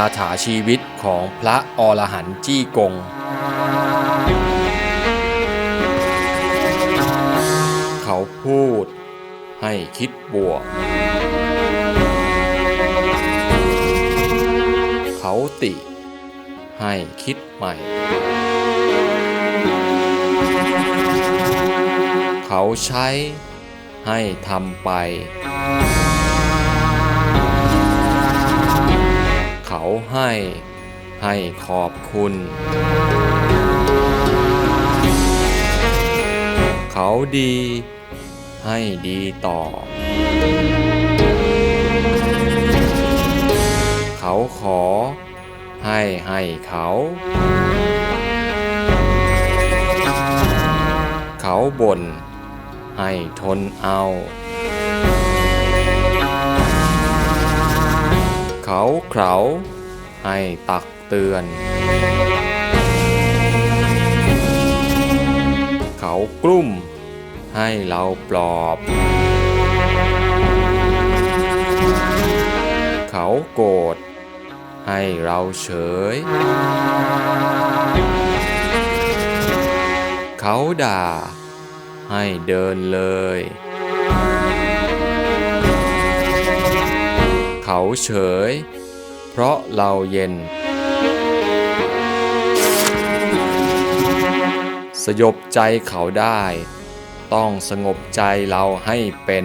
าถาชีวิตของพระอรหันต์จี้กง เขาพูดให้คิดบวก เขาติ ให้คิดใหม่ เขาใช้ให้ทำไป ให้ ให้ขอบคุณ เขาดี ให้ดีต่อ เขาขอ ให้ให้เขา เขาบ่น ให้ทนเอาเขาเขา ให้ตักเตือน เขากลุ้มให้เราปลอบ เขาโกรธให้เราเฉย เขาด่า ให้เดินเลย เขาเฉย เพราะเราเย็น สยบใจเขาได้ ต้องสงบใจเราให้เป็น